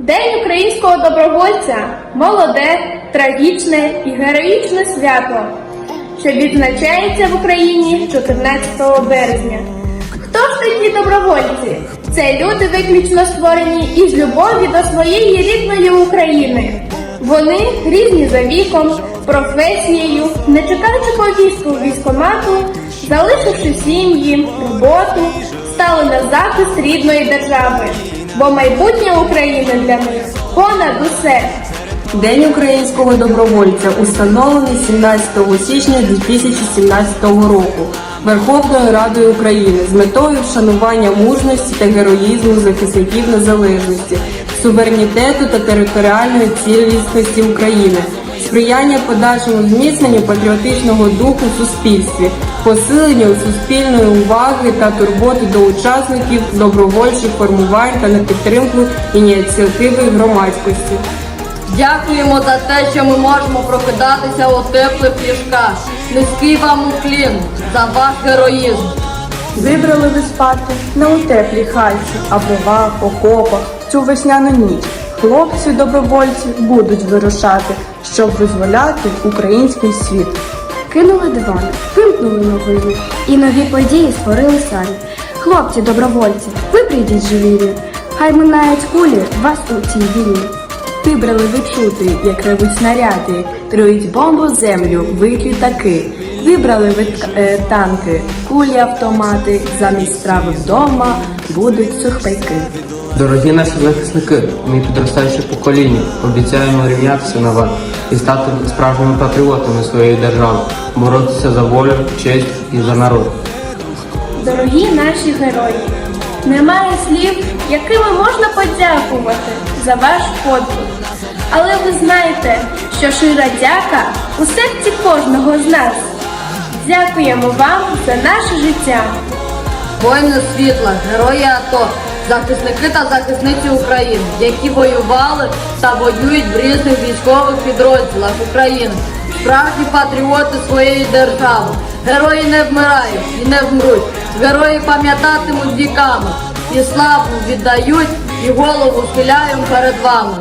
День українського добровольця молоде, трагічне і героїчне свято, що відзначається в Україні 14 березня. Хто ж такі добровольці? Це люди виключно створені із любові до своєї рідної України. Вони різні за віком, професією, не чекаючи повістку військомату, залишивши сім'ї, роботу, стали на захист рідної держави, бо майбутнє України для них понад усе. День українського добровольця установлений 17 січня 2017 року Верховною Радою України з метою вшанування мужності та героїзму захисників незалежності, суверенітету та територіальної цілісності України, сприяння подальшому зміцненню патріотичного духу в суспільстві, посиленню суспільної уваги та турботи до учасників добровольчих формувань та на підтримку ініціативи громадськості. Дякуємо за те, що ми можемо прокидатися у теплих ліжках. Низький вам уклін за ваш героїзм. Вибрали ви спати не у теплій хаті, а в ровах, окопах, цю весняну ніч. Хлопці добровольці будуть вирушати, щоб визволяти український світ. Кинули дивани, вимкнули новини і нові події створили самі. Хлопці, добровольці, ви прийдіть живі. Хай минають кулі вас у цій війні. Вибрали ви чути, як ревуть снаряди, трують бомбу землю, виють літаки. Вибрали ви е, танки, кулі автомати, замість страви вдома будуть сухпайки. Дорогі наші захисники, ми підростаюче покоління, обіцяємо рівнятися на вас і стати справжніми патріотами своєї держави, боротися за волю, честь і за народ. Дорогі наші герої, немає слів, якими можна подякувати за ваш подвиг. Але ви знаєте, що шира дяка у серці кожного з нас. Дякуємо вам за наше життя. Воїни світла, герої АТО, захисники та захисниці України, які воювали та воюють в різних військових підрозділах України. Справжні патріоти своєї держави. Герої не вмирають і не вмруть. Герої пам'ятатимуть віками і славу віддають, і голову схиляємо перед вами.